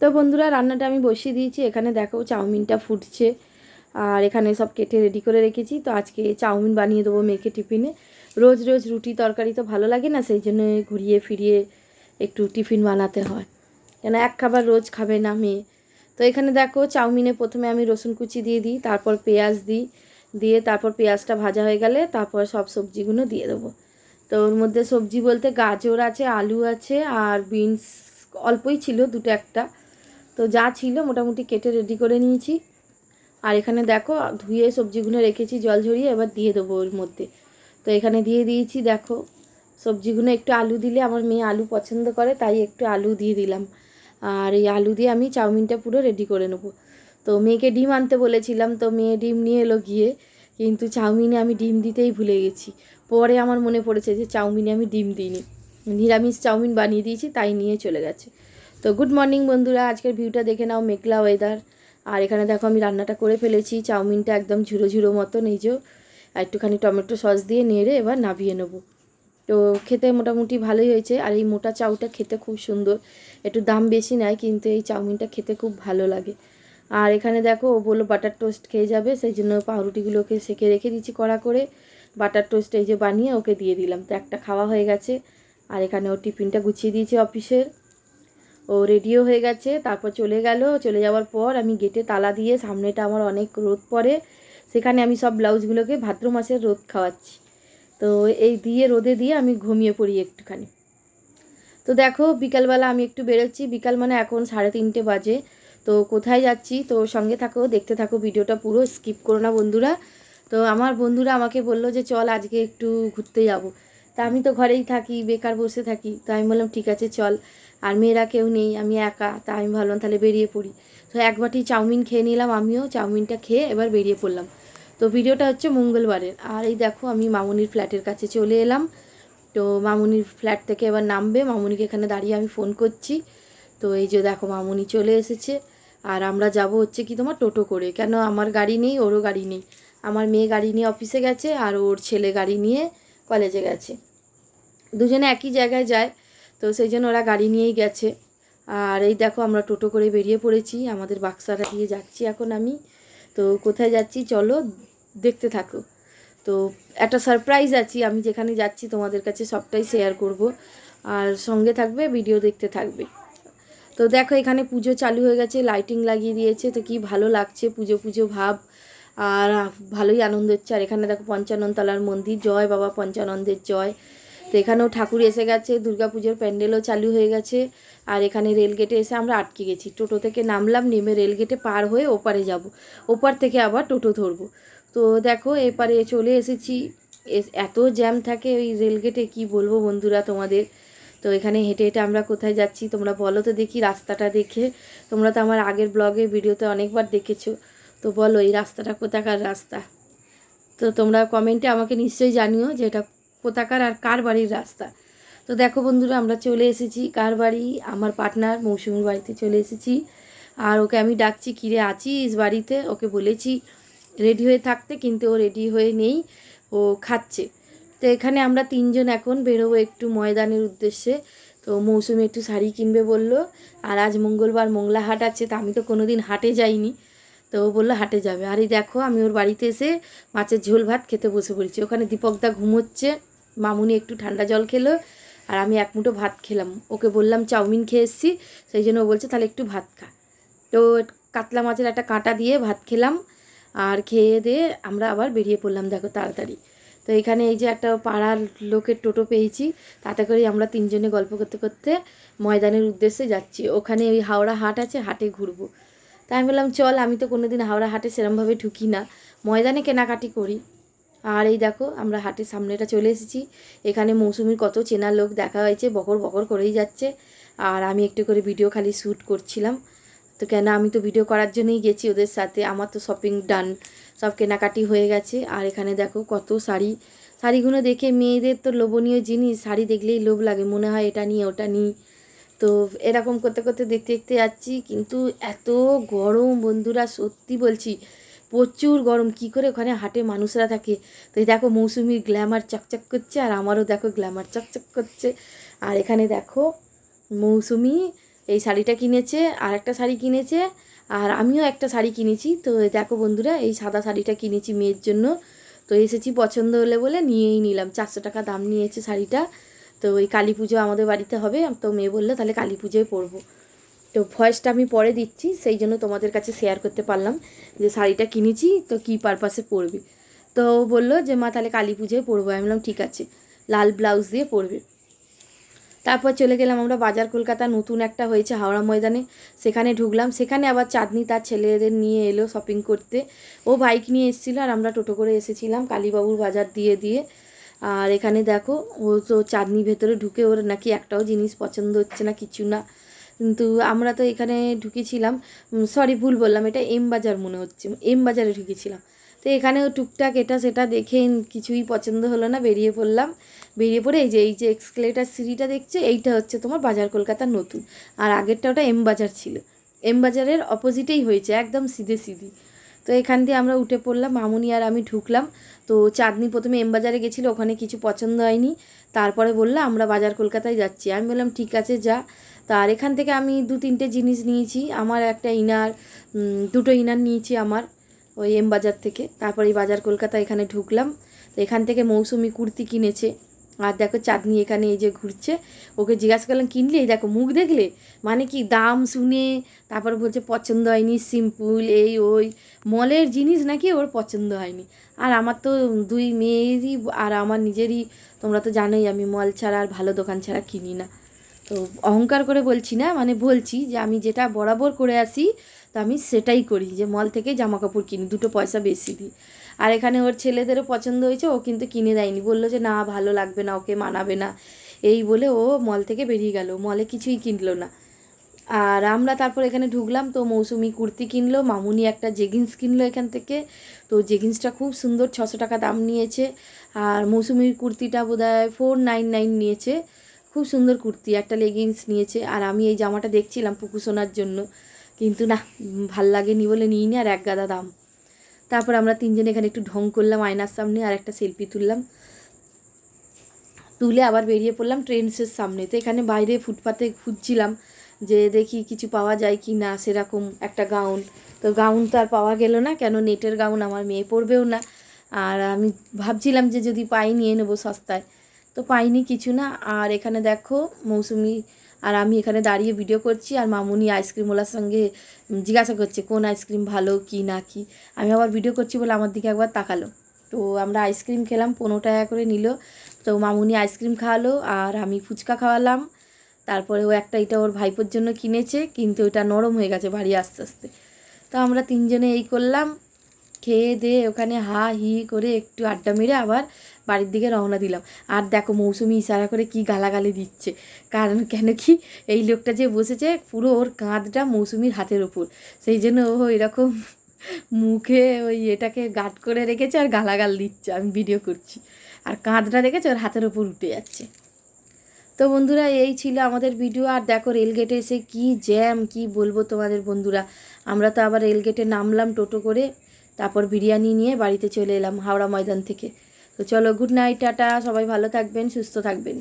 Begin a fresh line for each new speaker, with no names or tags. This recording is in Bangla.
তো বন্ধুরা, রান্নাটা আমি বসিয়ে দিয়েছি। এখানে দেখো চাউমিনটা ফুটছে আর এখানে সব কেটে রেডি করে রেখেছি। তো আজকে চাউমিন বানিয়ে দেবো মেয়েকে টিফিনে। রোজ রোজ রুটি তরকারি তো ভালো লাগে না, সেই জন্য ঘুরিয়ে ফিরিয়ে একটু টিফিন বানাতে হয়। কেন এক খাবার রোজ খাবে না মেয়ে। তো এখানে দেখো চাউমিনে প্রথমে আমি রসুন কুচি দিয়ে দিই, তারপর পেঁয়াজ দিই, দিয়ে তারপর পেঁয়াজটা ভাজা হয়ে গেলে তারপর সব সবজিগুলো দিয়ে দেবো। তো ওর মধ্যে সবজি বলতে গাজর আছে, আলু আছে আর বিনস, অল্পই ছিল দুটো একটা। তো যা ছিল মোটামুটি কেটে রেডি করে নিয়েছি। আর এখানে দেখো, ধুয়ে সবজিগুলো রেখেছি, জল ঝরিয়ে এবার দিয়ে দেবো ওর মধ্যে। তো এখানে দিয়ে দিয়েছি, দেখো, সবজিগুলো একটু আলু দিলে আমার মেয়ে আলু পছন্দ করে, তাই একটু আলু দিয়ে দিলাম। আর এই আলু দিয়ে আমি চাউমিনটা পুরো রেডি করে নেব। তো মেয়েকে ডিম আনতে বলেছিলাম, তো মেয়ে ডিম নিয়ে এলো গিয়ে, কিন্তু চাউমিনে আমি ডিম দিতেই ভুলে গেছি। পরে আমার মনে পড়েছে যে চাউমিনে আমি ডিম দিইনি। নিরামিষ চাউমিন বানিয়ে দিয়েছি, তাই নিয়ে চলে গেছে। তো গুড মর্নিং বন্ধুরা, আজকের ভিউটা দেখে নাও মেঘলা ওয়েদার আর এখানে দেখো আমি রান্নাটা করে ফেলেছি, চাউমিনটা একদম ঝুড়ো ঝুড়ো মতো যে একটুখানি টমেটো সস দিয়ে নেড়ে এবার নাবিয়ে নেব। তো খেতে মোটামুটি ভালোই হয়েছে, আর এই মোটা চাউটা খেতে খুব সুন্দর। একটু দাম বেশি নেয় কিন্তু এই চাউমিনটা খেতে খুব ভালো লাগে। আর এখানে দেখো, ও বলল বাটার টোস্ট খেয়ে যাবে, সেই জন্য পাউরুটিগুলোকে সেকে রেখে দিচ্ছি কড়া করে। বাটার টোস্ট এই যে বানিয়ে ওকে দিয়ে দিলাম। তো একটা খাওয়া হয়ে গেছে, আর এখানে ও টিফিনটা গুছিয়ে দিয়েছে অফিসের ও রেডিও হয়ে গেছে, তারপর চলে গেল। চলে যাওয়ার পর আমি গেটে তালা দিয়ে সামনেটা আমার অনেক রোদ পড়ে, সেখানে আমি সব ব্লাউজগুলোকে ভাদ্র মাসের রোদ খাওয়াচ্ছি। তো এই দিয়ে, রোদে দিয়ে আমি ঘুমিয়ে পড়ি একটুখানি। তো দেখো, বিকালবেলা আমি একটু বেরোচ্ছি। বিকাল মানে এখন সাড়ে তিনটে বাজে। তো কোথায় যাচ্ছি? তো সঙ্গে থাকো, দেখতে থাকো ভিডিওটা পুরো স্কিপ করো না বন্ধুরা। তো আমার বন্ধুরা আমাকে বলল যে, চল আজকে একটু ঘুরতে যাব। তা আমি তো ঘরেই থাকি, বেকার বসে থাকি। তো আমি বললাম, ঠিক আছে, চল। আর মেয়েরা কেউ নেই, আমি একা। তা আমি ভাবলাম, তাহলে বেরিয়ে পড়ি। তো এক বাটি চাউমিন খেয়ে নিলাম আমিও, চাউমিনটা খেয়ে এবার বেরিয়ে পড়লাম। তো ভিডিওটা হচ্ছে মঙ্গলবারের। আর এই দেখো, আমি মামুনির ফ্ল্যাটের কাছে চলে এলাম। তো মামুনির ফ্ল্যাট থেকে এবার নামবে। মামুনিকে এখানে দাঁড়িয়ে আমি ফোন করছি। তো এই যে দেখো, মামুনি চলে এসেছে। আর আমরা যাব হচ্ছে কি তোমার টোটো করে। কেন আমার গাড়ি নেই, ওরও গাড়ি নেই। আমার মেয়ে গাড়ি নিয়ে অফিসে গেছে, আর ওর ছেলে গাড়ি নিয়ে কলেজে গেছে। দুজনে একই জায়গায় যায়, তো সেই জন্য ওরা গাড়ি নিয়েই গেছে। আর এই দেখো আমরা টোটো করে বেরিয়ে পড়েছি, আমাদের বাক্সাটা দিয়ে যাচ্ছি এখন আমি। তো কোথায় যাচ্ছি চলো দেখতে থাকো। তো একটা সারপ্রাইজ আছি, আমি যেখানে যাচ্ছি তোমাদের কাছে সবটাই শেয়ার করব। আর সঙ্গে থাকবে ভিডিও দেখতে থাকবে। তো দেখো এখানে পুজো চালু হয়ে গেছে লাইটিং লাগিয়ে দিয়েছে, তো কি ভালো লাগছে, পুজো পুজো ভাব। আর ভালোই আনন্দ হচ্ছে। আর এখানে দেখো পঞ্চানন পঞ্চাননতলার মন্দির, জয় বাবা পঞ্চানন্দের জয়। এখানেও ঠাকুর এসে গেছে, দুর্গাপুজোর প্যান্ডেলও চালু হয়ে গেছে, আর এখানে রেলগেটে এসে আমরা আটকে গেছি। টোটো থেকে নামলাম, নেমে রেলগেটে পার হয়ে ওপারে যাব। ওপার থেকে আবার টোটো ধরবো। তো দেখো, এপারে চলে এসেছি। এস- এত জ্যাম থাকে ওই রেলগেটে কি বলব বন্ধুরা তোমাদের? তো এখানে হেঁটে হেঁটে আমরা কোথায় যাচ্ছি তোমরা বলো তো দেখি রাস্তাটা দেখে। তোমরা তো আমার আগের ব্লগে ভিডিওতে অনেকবার দেখেছ। তো বলো এই রাস্তাটা কোথাকার রাস্তা? তো তোমরা কমেন্টে আমাকে নিশ্চয়ই জানিও যে এটা কোথাকার আর কার বাড়ির রাস্তা? তো দেখো বন্ধুরা, আমরা চলে এসেছি কার বাড়ি? আমার পার্টনার মৌসুমীর বাড়িতে চলে এসেছি। আর ওকে আমি ডাকছি, কিরে, আছিস বাড়িতে? ওকে বলেছি, রেডি হয়ে থাকতে, কিন্তু ও রেডি হয়ে নেই, ও খাচ্ছে। তো এখানে আমরা তিনজন এখন বেরোবো একটু ময়দানের উদ্দেশ্যে। তো মৌসুমি একটু শাড়ি কিনবে বলল, আর আজ মঙ্গলবার মোংলা হাট আছে, তা আমি তো কোনো দিন হাটে যাইনি। তো ও বলল, হাটে যাবে। আর এই দেখো, আমি ওর বাড়িতে এসে মাছের ঝোল ভাত খেতে বসে পড়েছি। ওখানে দীপকদা ঘুমোচ্ছে। মামুনি একটু ঠান্ডা জল খেলো, আর আমি এক মুঠো ভাত খেলাম। ওকে বললাম, চাউমিন খেয়ে এসেছি। সেই জন্য ও বলছে, তাহলে একটু ভাত খা। তো কাতলা মাছের একটা কাঁটা দিয়ে ভাত খেলাম, আর খেয়ে দিয়ে আমরা আবার বেরিয়ে পড়লাম, দেখো তাড়াতাড়ি। তো এখানে এই যে একটা পাড়ার লোকের টোটো পেয়েছি, তাতে করে আমরা তিনজনে গল্প করতে করতে ময়দানের উদ্দেশ্যে যাচ্ছি। ওখানে ওই হাওড়া হাট আছে, হাটে ঘুরবো। তাই আমি বললাম, চল, আমি তো কোনোদিন হাওড়া হাটে সেরমভাবে ঢুকি না। ময়দানে কেনাকাটি করি। আর এই দেখো, আমরা হাটের সামনেটা চলে এসেছি। এখানে মৌসুমির কত চেনা লোক দেখা হয়েছে, বকর বকর করেই যাচ্ছে। আর আমি একটু করে ভিডিও খালি শ্যুট করছিলাম। তো কেন, আমি তো ভিডিও করার জন্যই গেছি ওদের সাথে। আমার তো শপিং ডান সব কেনাকাটি হয়ে গেছে। আর এখানে দেখো কত শাড়ি। শাড়িগুলো দেখে মেয়েদের তো লোভনীয় জিনিস। শাড়ি দেখলেই লোভ লাগে, মনে হয় এটা নিয়ে ওটা নিই। তো এরকম করতে করতে দেখতে দেখতে যাচ্ছি, কিন্তু এত গরম বন্ধুরা, সত্যি বলছি। প্রচুর গরম, কি করে ওখানে হাটে মানুষরা থাকে? তো দেখো মৌসুমির গ্ল্যামার চকচক করছে, আর আমারও দেখো গ্ল্যামার চকচক করছে। আর এখানে দেখো মৌসুমি এই শাড়িটা কিনেছে, আর একটা শাড়ি কিনেছে, আর আমিও একটা শাড়ি কিনেছি। তো দেখো বন্ধুরা, এই সাদা শাড়িটা কিনেছি মেয়ের জন্য। তো এসেছি পছন্দ হলে বলে নিয়েই নিলাম। চারশো টাকা দাম নিয়েছে শাড়িটা। তো ওই কালী পুজো আমাদের বাড়িতে হবে, তো মেয়ে বলল তাহলে কালী পুজোয় পরবো। তো ভয়েসটা আমি পরে দিচ্ছি, সেই জন্য তোমাদের কাছে শেয়ার করতে পারলাম যে শাড়িটা কিনেছি, তো কী পারপাসে পরবে। তো বলল যে, মা, তাহলে কালী পুজোয় পরবো। আমি বললাম, ঠিক আছে। লাল ব্লাউজ দিয়ে পরবে। তারপর চলে গেলাম আমরা বাজার কলকাতা নতুন একটা হয়েছে হাওড়া ময়দানে। সেখানে ঢুকলাম, সেখানে আবার চাঁদনি তার ছেলেদের নিয়ে এলো শপিং করতে। ও বাইক নিয়ে এসেছিল আর আমরা টোটো করে এসেছিলাম কালীবাবুর বাজার দিয়ে দিয়ে। আর এখানে দেখো, ও তো চাঁদনি ভেতরে ঢুকে ওর নাকি একটাও জিনিস পছন্দ হচ্ছে না, কিছু না। কিন্তু আমরা তো এখানে ঢুকেছিলাম সরি ভুল বললাম, এটা এম বাজার মনে হচ্ছে, এম বাজারে ঢুকেছিলাম। তো এখানেও টুকটাক এটা সেটা দেখে কিছুই পছন্দ হলো না, বেরিয়ে পড়লাম। বেরিয়ে পড়ে এই যে এই যে এক্সকেলেটার সিঁড়িটা দেখছে, এইটা হচ্ছে তোমার বাজার কলকাতার নতুন। আর আগেরটা ওটা এম বাজার ছিল। এম বাজারের অপোজিটেই হয়েছে, একদম সিধে সিধি। তো এখান দিয়ে আমরা উঠে পড়লাম, মামুনি আর আমি ঢুকলাম। তো চাঁদনি প্রথমে এম বাজারে গেছিল, ওখানে কিছু পছন্দ হয়নি। তারপরে বলল, আমরা বাজার কলকাতায় যাচ্ছি। আমি বললাম, ঠিক আছে, যা। তার এখান থেকে আমি দু তিনটে জিনিস নিয়েছি। আমার একটা ইনার দুটো ইনার নিয়েছি আমার ওই এম বাজার থেকে। তারপরে বাজার কলকাতা এখানে ঢুকলাম। তো এখান থেকে মৌসুমি কুর্তি কিনেছে। আর দেখো চাঁদনি এখানে এই যে ঘুরছে। ওকে জিজ্ঞাসা করলাম, কিনলে? এই দেখো মুখ দেখলে? মানে কি দাম শুনে? তারপর বলছে, পছন্দ হয়নি সিম্পল এই, ওই। মলের জিনিস নাকি ওর পছন্দ হয়নি। আর আমার তো দুই মেয়েরই, আর আমার নিজেরই, তোমরা তো জানোই আমি মল ছাড়া আর ভালো দোকান ছাড়া কিনি না। তো অহংকার করে বলছি না মানে বলছি যে আমি যেটা বরাবর করে আসি, তো আমি সেটাই করি, যে মল থেকে জামা কাপড় কিনি, দুটো পয়সা বেশি দিই। আর এখানে ওর ছেলেদেরও পছন্দ হয়েছে, ও কিন্তু কিনে দেয়নি, বলল যে না, ভালো লাগবে না, ওকে মানাবে না। এই বলে ও মল থেকে বেরিয়ে গেল মলে কিছুই কিনলো না। আর আমরা তারপর এখানে ঢুকলাম, তো মৌসুমি কুর্তি কিনলো, মামুনি একটা জেগিন্স কিনলো এখান থেকে। তো জেগিন্সটা খুব সুন্দর, ছশো টাকা দাম নিয়েছে। আর মৌসুমির কুর্তিটা বোধ হয় ফোর নাইন নাইন নিয়েছে। খুব সুন্দর কুর্তি, একটা লেগিংস নিয়েছে। আর আমি এই জামাটা দেখছিলাম পুকু সোনার জন্য। কিন্তু না, ভালো লাগেনি বলে নিইনি, আর এক গাদা দাম। তারপর আমরা তিনজন এখানে একটু ঢং করলাম আয়নার সামনে, আর একটা সেলফি তুললাম। তুলে আবার বেরিয়ে পড়লাম ট্রেন্সের সামনে। তো এখানে বাইরে ফুটপাতে খুঁজছিলাম যে দেখি কিছু পাওয়া যায় কি না, সেরকম একটা গাউন তো গাউন তো আর পাওয়া গেল না, কেন নেটের গাউন আমার মেয়ে পরবেও না। আর আমি ভাবছিলাম যে যদি পাই নিয়ে নেব সস্তায়। তো পাইনি কিছু না। আর এখানে দেখো মৌসুমি আর আমি এখানে দাঁড়িয়ে ভিডিও করছি আর মামুনি আইসক্রিমওয়ালার সঙ্গে জিজ্ঞাসা করছে, কোন আইসক্রিম ভালো, কি না, কি? আমি আবার ভিডিও করছি বলে আমার দিকে একবার তাকালো। তো আমরা আইসক্রিম খেলাম, পনেরো টাকা করে নিল। তো মামুনি আইসক্রিম খাওয়ালো আর আমি ফুচকা খাওয়ালাম। তারপরে ও একটা এটা ওর ভাইপোর জন্য কিনেছে, কিন্তু ওটা নরম হয়ে গেছে বাড়ি আস্তে আস্তে। তো আমরা তিনজনে এই করলাম। খেয়ে দিয়ে ওখানে হা হি করে একটু আড্ডা মেরে আবার বাড়ির দিকে রওনা দিলাম। আর দেখো মৌসুমি ইশারা করে কি গালাগালি দিচ্ছে। কারণ কেন কি এই লোকটা যে বসেছে পুরো ওর কাঁধটা মৌসুমির হাতের ওপর। সেই জন্য ও এরকম মুখে ওই এটাকে গাট করে রেখেছে আর গালাগাল দিচ্ছে। আমি ভিডিও করছি। আর কাঁধটা রেখেছে ওর হাতের ওপর উঠে যাচ্ছে। তো বন্ধুরা, এই ছিল আমাদের ভিডিও আর দেখো রেলগেটে এসে কি জ্যাম কি বলব তোমাদের বন্ধুরা? আমরা তো আবার রেলগেটে নামলাম টোটো করে। তারপর বিরিয়ানি নিয়ে বাড়িতে চলে এলাম হাওড়া ময়দান থেকে। তো চলো গুড নাইট টাটা সবাই ভালো থাকবেন সুস্থ থাকবেন।